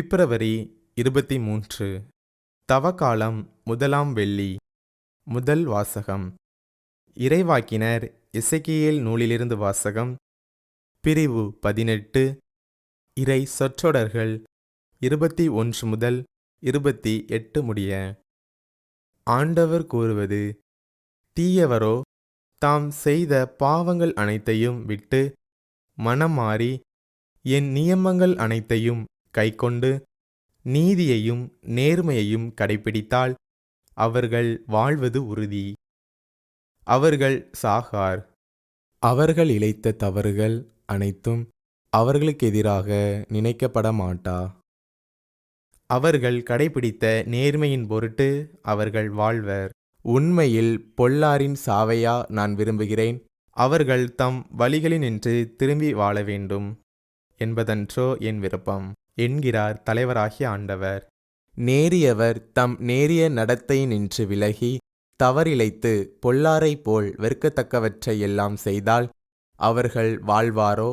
பிப்ரவரி இருபத்தி மூன்று தவக்காலம் முதலாம் வெள்ளி முதல் வாசகம். இறைவாக்கினர் இசைக்கியல் நூலிலிருந்து வாசகம். பிரிவு பதினெட்டு இறை சொற்றொடர்கள் இருபத்தி ஒன்று முதல் இருபத்தி எட்டு முடிய. ஆண்டவர் கூறுவது தீயவரோ தாம் செய்த பாவங்கள் அனைத்தையும் விட்டு மனம் மாறி என் நியமங்கள் அனைத்தையும் கைக்கொண்டு நீதியையும் நேர்மையையும் கடைப்பிடித்தால் அவர்கள் வாழ்வது உறுதி. அவர்கள் சாகார். அவர்கள் இழைத்த தவறுகள் அனைத்தும் அவர்களுக்கு எதிராக நினைக்கப்பட மாட்டா. அவர்கள் கடைபிடித்த நேர்மையின் பொருட்டு அவர்கள் வாழ்வர். உண்மையில் பொல்லாரின் சாவையா நான் விரும்புகிறேன். அவர்கள் தம் வழிகளினின்று திரும்பி வாழ வேண்டும் என்பதன்றோ என் விருப்பம். என்கிறார் தலைவராகிய ஆண்டவர். நேரியவர் தம் நேரிய நடத்தை நின்று விலகி தவறிழைத்து பொல்லாரைப் போல் வெறுக்கத்தக்கவற்றை எல்லாம் செய்தால் அவர்கள் வாழ்வாரோ?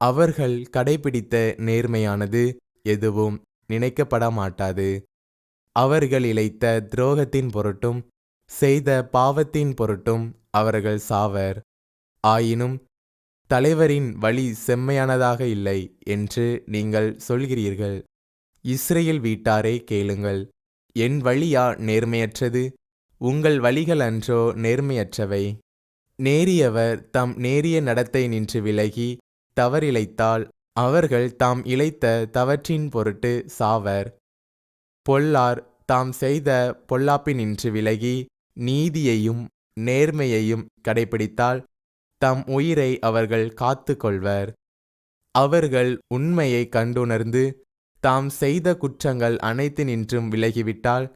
அவர்கள் கடைபிடித்த நேர்மையானது எதுவும் நினைக்கப்பட மாட்டாது அவர்கள் இழைத்த துரோகத்தின் பொருட்டும் செய்த பாவத்தின் பொருட்டும் அவர்கள் சாவர். ஆயினும் தலைவரின் வழி செம்மையானதாக இல்லை என்று நீங்கள் சொல்கிறீர்கள். இஸ்ரேல் வீட்டாரே கேளுங்கள். என் வழியா நேர்மையற்றது? உங்கள் வழிகள் அன்றோ நேர்மையற்றவை? நேரியவர் தம் நேரிய நடத்தை நின்று விலகி தவறிழைத்தால் அவர்கள் தாம் இழைத்த தவற்றின் பொருட்டு சாவர். பொல்லார் தாம் செய்த பொல்லாப்பினின்று விலகி நீதியையும் நேர்மையையும் கடைபிடித்தால் தம் உயிரை அவர்கள் காத்து கொள்வர் அவர்கள் உண்மையை கண்டுணர்ந்து தாம் செய்த குற்றங்கள் அனைத்தினின்றும் விலகிவிட்டால்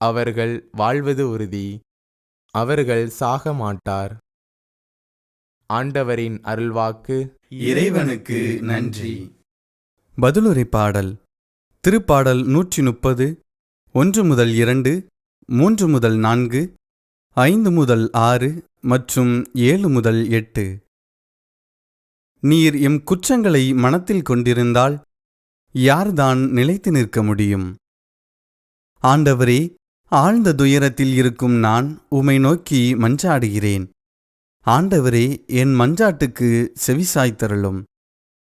அவர்கள் வாழ்வது உறுதி. அவர்கள் சாக மாட்டார். ஆண்டவரின் அருள்வாக்கு. இறைவனுக்கு நன்றி. பதிலுரை பாடல். திருப்பாடல் நூற்றி முப்பது ஒன்று முதல் இரண்டு மூன்று முதல் நான்கு ஐந்து முதல் ஆறு மற்றும் ஏழு முதல் எட்டு. நீர் எம் குற்றங்களை மனத்தில் கொண்டிருந்தால் யார்தான் நிலைத்து நிற்க முடியும்? ஆண்டவரே ஆழ்ந்த துயரத்தில் இருக்கும் நான் உமை நோக்கி மஞ்சாடுகிறேன். ஆண்டவரே என் மஞ்சாட்டுக்கு செவிசாய்த்தருளும்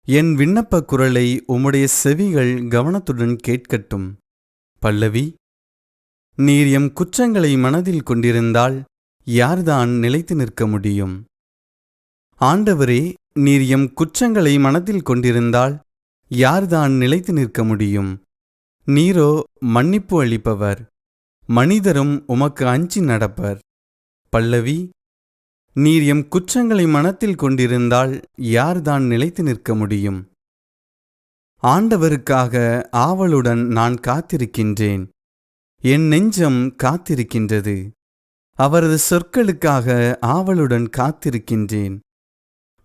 என் விண்ணப்ப குரலை உம்முடைய செவிகள் கவனத்துடன் கேட்கட்டும். பல்லவி நீர் எம் குற்றங்களை மனதில் கொண்டிருந்தால் யார்தான் நிலைத்து நிற்க முடியும்? ஆண்டவரே நீர் எம் குற்றங்களை மனதில் கொண்டிருந்தால் யார்தான் நிலைத்து நிற்க முடியும்? நீரோ மன்னிப்பு அளிப்பவர். மனிதரும் உமக்கு அஞ்சி நடப்பர். பல்லவி நீர் எம் குற்றங்களை மனத்தில் கொண்டிருந்தால் யார்தான் நிலைத்து நிற்க முடியும்? ஆண்டவருக்காக ஆவலுடன் நான் காத்திருக்கின்றேன். என் நெஞ்சம் காத்திருக்கின்றது. அவரது சொற்களுக்காக ஆவலுடன் காத்திருக்கின்றேன்.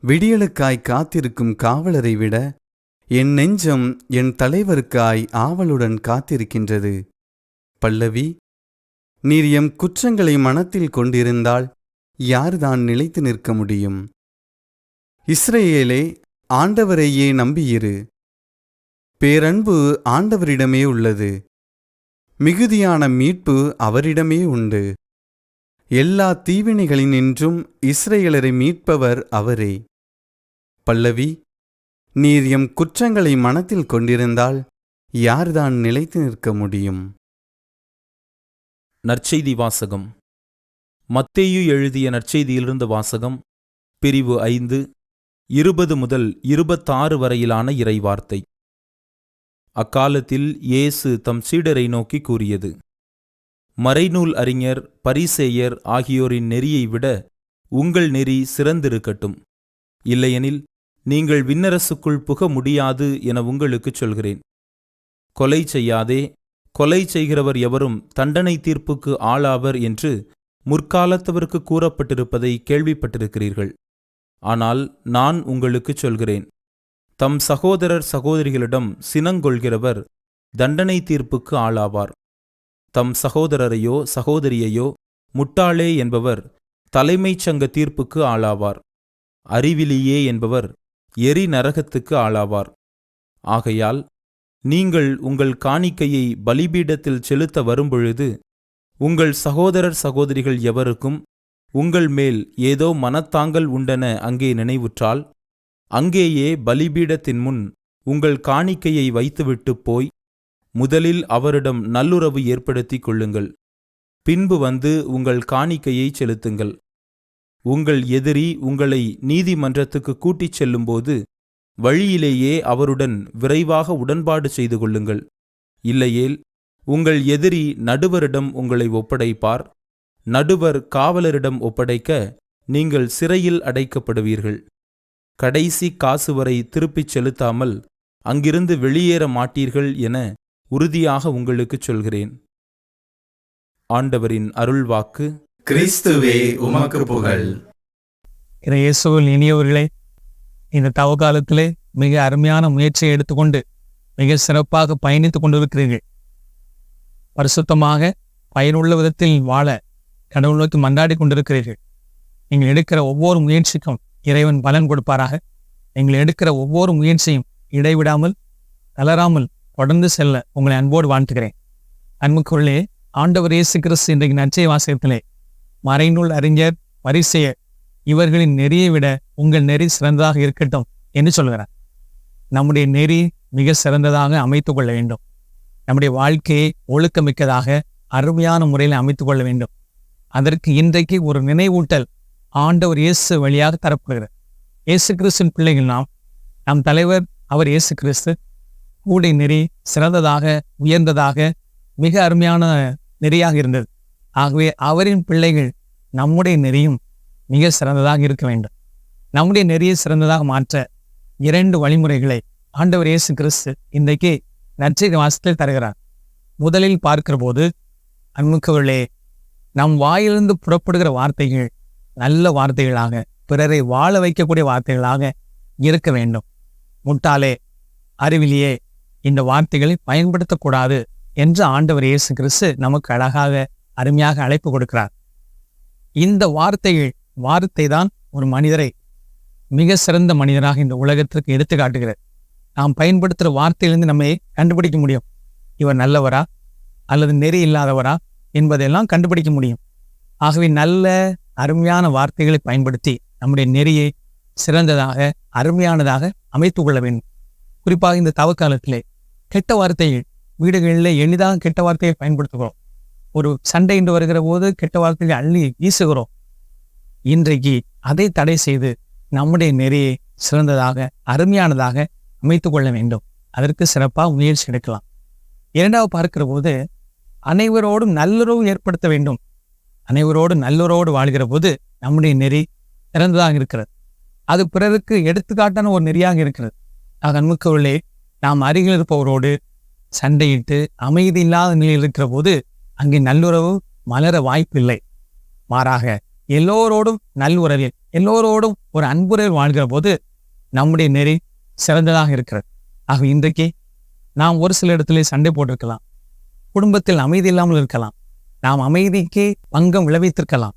விடியலுக்காய் காத்திருக்கும் காவலரை விட என் நெஞ்சம் என் தலைவருக்காய் ஆவலுடன் காத்திருக்கின்றது. பல்லவி நீர் எம் குற்றங்களை மனத்தில் கொண்டிருந்தால் யார்தான் நிலைத்து நிற்க முடியும்? இஸ்ரேலே ஆண்டவரையே நம்பியிரு. பேரன்பு ஆண்டவரிடமே உள்ளது. மிகுதியான மீட்பு அவரிடமே உண்டு. எல்லா தீவினைகளினின்றும் இஸ்ரேலரை மீட்பவர் அவரே. பல்லவி நீர் எம் குற்றங்களை மனத்தில் கொண்டிருந்தால் யார்தான் நிலைத்து நிற்க முடியும்? நற்செய்தி வாசகம். மத்தேயு எழுதிய நற்செய்தியிலிருந்து வாசகம் பிரிவு ஐந்து இருபது முதல் இருபத்தாறு வரையிலான இறைவார்த்தை. அக்காலத்தில் இயேசு தம் சீடரை நோக்கி கூறியது மறைநூல் அறிஞர் பரிசேயர் ஆகியோரின் நெறியை விட உங்கள் நெறி சிறந்திருக்கட்டும். இல்லையெனில் நீங்கள் விண்ணரசுக்குள் புக முடியாது என உங்களுக்குச் சொல்கிறேன். கொலை செய்யாதே கொலை செய்கிறவர் எவரும் தண்டனை தீர்ப்புக்கு ஆளாவர் என்று முற்காலத்தவருக்கு கூறப்பட்டிருப்பதை கேள்விப்பட்டிருக்கிறீர்கள். ஆனால் நான் உங்களுக்குச் சொல்கிறேன். தம் சகோதரர் சகோதரிகளிடம் சினங்கொள்கிறவர் தண்டனை தீர்ப்புக்கு ஆளாவார். தம் சகோதரரையோ சகோதரியையோ முட்டாளே என்பவர் தலைமைச் சங்க தீர்ப்புக்கு ஆளாவார். அறிவிலியே என்பவர் எரி நரகத்துக்கு ஆளாவார். ஆகையால் நீங்கள் உங்கள் காணிக்கையை பலிபீடத்தில் செலுத்த வரும்பொழுது உங்கள் சகோதரர் சகோதரிகள் எவருக்கும் உங்கள் மேல் ஏதோ மனத்தாங்கல் உண்டென அங்கே நினைவுற்றால் அங்கேயே பலிபீடத்தின் முன் உங்கள் காணிக்கையை வைத்துவிட்டுப் போய் முதலில் அவரிடம் நல்லுறவு ஏற்படுத்திக் கொள்ளுங்கள். பின்பு வந்து உங்கள் காணிக்கையை செலுத்துங்கள். உங்கள் எதிரி உங்களை நீதிமன்றத்துக்கு கூட்டிச் செல்லும்போது வழியிலேயே அவருடன் விரைவாக உடன்பாடு செய்து கொள்ளுங்கள். இல்லையேல் உங்கள் எதிரி நடுவரிடம் உங்களை ஒப்படைப்பார். நடுவர் காவலரிடம் ஒப்படைக்க நீங்கள் சிறையில் அடைக்கப்படுவீர்கள். கடைசி காசு வரை திருப்பிச் செலுத்தாமல் அங்கிருந்து வெளியேற மாட்டீர்கள் என உறுதியாக உங்களுக்குச் சொல்கிறேன். ஆண்டவரின் அருள்வாக்கு. கிறிஸ்துவே உமக்கு புகழ். இறை இயேசுவில் இனியவர்களே இந்த தவக்காலத்திலே மிக அருமையான முயற்சியை எடுத்துக்கொண்டு மிக சிறப்பாக பயணித்துக் கொண்டிருக்கிறீர்கள். பரிசுத்தமாக பயனுள்ள விதத்தில் வாழ கடவுள் நோக்கி மன்றாடி கொண்டிருக்கிறீர்கள். நீங்கள் எடுக்கிற ஒவ்வொரு முயற்சிக்கும் இறைவன் பலன் கொடுப்பாராக. நீங்கள் எடுக்கிற ஒவ்வொரு முயற்சியும் இடைவிடாமல் தளராமல் தொடர்ந்து செல்ல உங்களை அன்போடு வாழ்த்துகிறேன். அன்புக்குள்ளே ஆண்டவர் இயேசு கிறிஸ்து இன்றைக்கு நச்சை வாசகத்திலே மறைநூல் அறிஞர் பரிசெயர் இவர்களின் நெறியை விட உங்கள் நெறி சிறந்ததாக இருக்கட்டும் என்று சொல்கிறார். நம்முடைய நெறி மிக சிறந்ததாக அமைத்துக் கொள்ள வேண்டும். நம்முடைய வாழ்க்கையை ஒழுக்கமிக்கதாக அருமையான முறையில் அமைத்துக் கொள்ள வேண்டும். அதற்கு இன்றைக்கு ஒரு நினைவூட்டல் ஆண்டவர் இயேசு வழியாக தரப்படுகிறது. இயேசு கிறிஸ்துவின் பிள்ளைகள் நாம் நம் தலைவர் அவர் இயேசு கிறிஸ்து கூடை நெறி சிறந்ததாக உயர்ந்ததாக மிக அருமையான நெறியாக இருந்தது. ஆகவே அவரின் பிள்ளைகள் நம்முடைய நெறியும் மிக சிறந்ததாக இருக்க வேண்டும். நம்முடைய நெறியை சிறந்ததாக மாற்ற இரண்டு வழிமுறைகளை ஆண்டவர் இயேசு கிறிஸ்து இன்றைக்கு நற்செய்தி வாசத்தில் தருகிறார். முதலில் பார்க்கிற போது அன்முக்கவர்களே நம் வாயிலிருந்து புறப்படுகிற வார்த்தைகள் நல்ல வார்த்தைகளாக பிறரை வாழ வைக்கக்கூடிய வார்த்தைகளாக இருக்க வேண்டும். முட்டாளே அறிவிலேயே இந்த வார்த்தைகளை பயன்படுத்தக்கூடாது என்று ஆண்டவர் இயேசு கிறிஸ்து நமக்கு அழகாக அருமையாக அழைப்பு கொடுக்கிறார். இந்த வார்த்தைகள் வார்த்தை தான் ஒரு மனிதரை மிக சிறந்த மனிதராக இந்த உலகத்திற்கு எடுத்து காட்டுகிறது. நாம் பயன்படுத்துகிற வார்த்தையிலிருந்து நம்மை கண்டுபிடிக்க முடியும். இவர் நல்லவரா அல்லது நெறி இல்லாதவரா என்பதையெல்லாம் கண்டுபிடிக்க முடியும். ஆகவே நல்ல அருமையான வார்த்தைகளை பயன்படுத்தி நம்முடைய நெறியை சிறந்ததாக அருமையானதாக அமைத்துக் கொள்ள வேண்டும். குறிப்பாக இந்த தவக்காலத்திலே கெட்ட வார்த்தைகள் வீடுகளில் எளிதாக கெட்ட வார்த்தையை பயன்படுத்துகிறோம். ஒரு சண்டை என்று வருகிற போது கெட்ட வார்த்தைகளை அள்ளி வீசுகிறோம். இன்றைக்கு அதை தடை செய்து நம்முடைய நெறியை சிறந்ததாக அருமையானதாக அமைத்துக் கொள்ள வேண்டும். அதற்கு சிறப்பாக முயற்சி எடுக்கலாம். இரண்டாவது பார்க்கிற போது அனைவரோடும் நல்லுறவு ஏற்படுத்த வேண்டும். அனைவரோடு நல்லுறவோடு வாழ்கிற போது நம்முடைய நெறி சிறந்ததாக இருக்கிறது. அது பிறருக்கு எடுத்துக்காட்டான ஒரு நெறியாக இருக்கிறது. ஆக அன்புக்குள்ளே நாம் அருகில் இருப்பவரோடு சண்டையிட்டு அமைதி இல்லாத நிலையில் இருக்கிற போது அங்கே நல்லுறவு மலர வாய்ப்பில்லை. மாறாக எல்லோரோடும் நல்லுறவில் எல்லோரோடும் ஒரு அன்புறவில் வாழ்கிற போது நம்முடைய நெறி சிறந்ததாக இருக்கிறது. ஆக இன்றைக்கு நாம் ஒரு சில இடத்துல சண்டை போட்டிருக்கலாம். குடும்பத்தில் அமைதி இல்லாமல் இருக்கலாம். நாம் அமைதிக்கு பங்கம் விளைவித்திருக்கலாம்.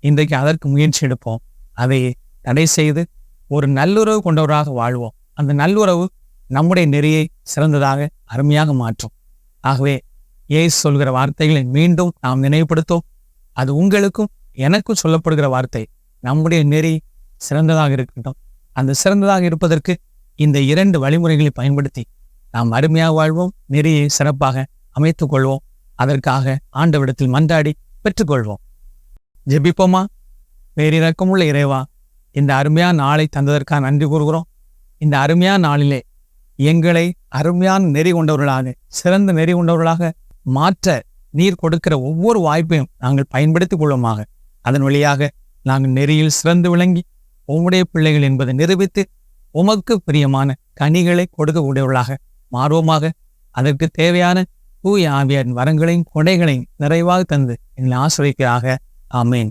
இன்றைக்கு அதற்கு முயற்சி எடுப்போம். அதை தடை செய்து ஒரு நல்லுறவு கொண்டவராக வாழ்வோம். அந்த நல்லுறவு நம்முடைய நெறியை சிறந்ததாக அருமையாக மாற்றும். ஆகவே ஏசு சொல்கிற வார்த்தைகளை மீண்டும் நாம் நினைவுபடுத்தோம் அது உங்களுக்கும் எனக்கும் சொல்லப்படுகிற வார்த்தை. நம்முடைய நெறி சிறந்ததாக இருக்கட்டும். அந்த சிறந்ததாக இருப்பதற்கு இந்த இரண்டு வழிமுறைகளை பயன்படுத்தி நாம் அருமையாக வாழ்வோம். நெறியை சிறப்பாக அமைத்துக் கொள்வோம். அதற்காக ஆண்டவிடத்தில் மன்றாடி பெற்றுக்கொள்வோம். ஜெபிப்போமா? பேரிறக்கமுள்ள இறைவா இந்த அருமையான நாளை தந்ததற்காக நன்றி கூறுகிறோம். இந்த அருமையான நாளிலே எங்களை அருமையான நெறி கொண்டவர்களாக சிறந்த நெறி கொண்டவர்களாக மாற்ற நீர் கொடுக்கிற ஒவ்வொரு வாய்ப்பையும் நாங்கள் பயன்படுத்திக் கொள்வோமாக. அதன் வழியாக நாங்கள் நெறியில் சிறந்து விளங்கி உம்முடைய பிள்ளைகள் என்பதை நிரூபித்து உமக்கு பிரியமான கனிகளை கொடுக்கக்கூடியவர்களாக மாறுவோமாக. அதற்கு தேவையான தூய ஆவியாரின் வரங்களையும் கொடைகளையும் நிறைவாக தந்து எங்களை ஆசிரியக்காக ஆமேன்.